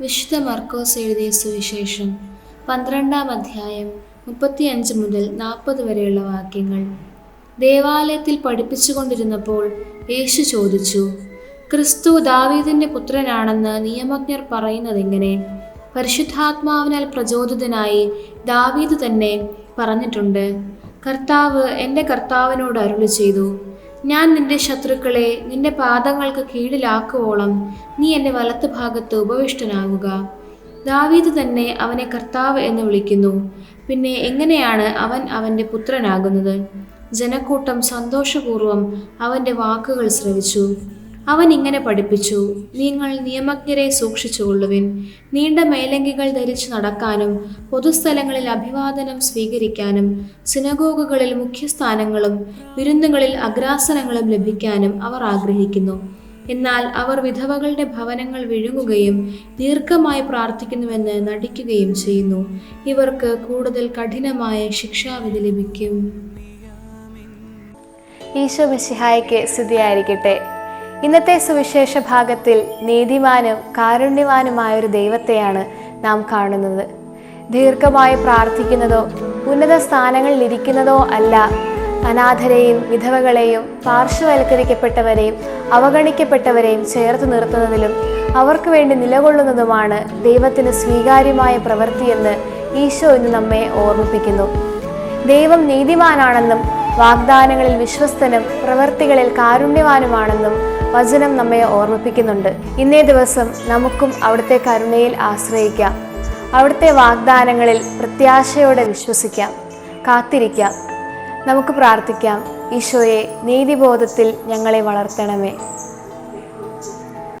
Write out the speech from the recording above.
വിശുദ്ധ മർക്കോസ് എഴുതിയ സുവിശേഷം പന്ത്രണ്ടാം അധ്യായം മുപ്പത്തിയഞ്ച് മുതൽ നാൽപ്പത് വരെയുള്ള വാക്യങ്ങൾ. ദേവാലയത്തിൽ പഠിപ്പിച്ചുകൊണ്ടിരുന്നപ്പോൾ യേശു ചോദിച്ചു ക്രിസ്തു ദാവീദിന്റെ പുത്രനാണെന്ന് നിയമജ്ഞർ പറയുന്നതെങ്ങനെ? പരിശുദ്ധാത്മാവിനാൽ പ്രചോദിതനായി ദാവീദ് തന്നെ പറഞ്ഞിട്ടുണ്ട് കർത്താവ് എന്റെ കർത്താവിനോട് അരുളി ചെയ്തു ഞാൻ നിന്റെ ശത്രുക്കളെ നിന്റെ പാദങ്ങൾക്ക് കീഴിലാക്കുവോളം നീ എന്റെ വലത്ത് ഭാഗത്ത് ഉപവിഷ്ടനാകുക. ദാവീദ് തന്നെ അവനെ കർത്താവ് എന്ന് വിളിക്കുന്നു. പിന്നെ എങ്ങനെയാണ് അവൻ അവന്റെ പുത്രനാകുന്നത്? ജനക്കൂട്ടം സന്തോഷപൂർവം അവന്റെ വാക്കുകൾ ശ്രവിച്ചു. അവൻ ഇങ്ങനെ പഠിപ്പിച്ചു നിങ്ങൾ നിയമജ്ഞരെ സൂക്ഷിച്ചുകൊള്ളുവിൻ നീണ്ട മേലങ്കികൾ ധരിച്ചു നടക്കാനും പൊതുസ്ഥലങ്ങളിൽ അഭിവാദനം സ്വീകരിക്കാനും സിനഗോഗുകളിൽ മുഖ്യസ്ഥാനങ്ങളും വിരുന്നുകളിൽ അഗ്രാസനങ്ങളും ലഭിക്കാനും അവർ ആഗ്രഹിക്കുന്നു. എന്നാൽ അവർ വിധവകളുടെ ഭവനങ്ങൾ വിഴുങ്ങുകയും ദീർഘമായി പ്രാർത്ഥിക്കുന്നുവെന്ന് നടിക്കുകയും ചെയ്യുന്നു. ഇവർക്ക് കൂടുതൽ കഠിനമായ ശിക്ഷാവിധി ലഭിക്കും. ഈശോ മിശിഹായ്ക്ക് സ്തുതിയായിരിക്കട്ടെ. ഇന്നത്തെ സുവിശേഷ ഭാഗത്തിൽ നീതിമാനും കാരുണ്യവാനുമായൊരു ദൈവത്തെയാണ് നാം കാണുന്നത്. ദീർഘമായി പ്രാർത്ഥിക്കുന്നതോ ഉന്നത സ്ഥാനങ്ങളിൽ ഇരിക്കുന്നതോ അല്ല അനാഥരെയും വിധവകളെയും പാർശ്വവൽക്കരിക്കപ്പെട്ടവരെയും അവഗണിക്കപ്പെട്ടവരെയും ചേർത്ത് നിർത്തുന്നതിലും അവർക്ക് വേണ്ടി നിലകൊള്ളുന്നതുമാണ് ദൈവത്തിന് സ്വീകാര്യമായ പ്രവൃത്തിയെന്ന് ഈശോ ഇന്ന് നമ്മെ ഓർമ്മിപ്പിക്കുന്നു. ദൈവം നീതിമാനാണെന്നും വാഗ്ദാനങ്ങളിൽ വിശ്വസ്തനും പ്രവൃത്തികളിൽ കാരുണ്യവാനുമാണെന്നും വചനം നമ്മെ ഓർമ്മിപ്പിക്കുന്നുണ്ട്. ഇന്നേ ദിവസം നമുക്കും അവിടുത്തെ കരുണയിൽ ആശ്രയിക്കാം. അവിടുത്തെ വാഗ്ദാനങ്ങളിൽ പ്രത്യാശയോടെ വിശ്വസിക്കാം. കാത്തിരിക്കാം. നമുക്ക് പ്രാർത്ഥിക്കാം. ഈശോയെ നീതിബോധത്തിൽ ഞങ്ങളെ വളർത്തണമേ.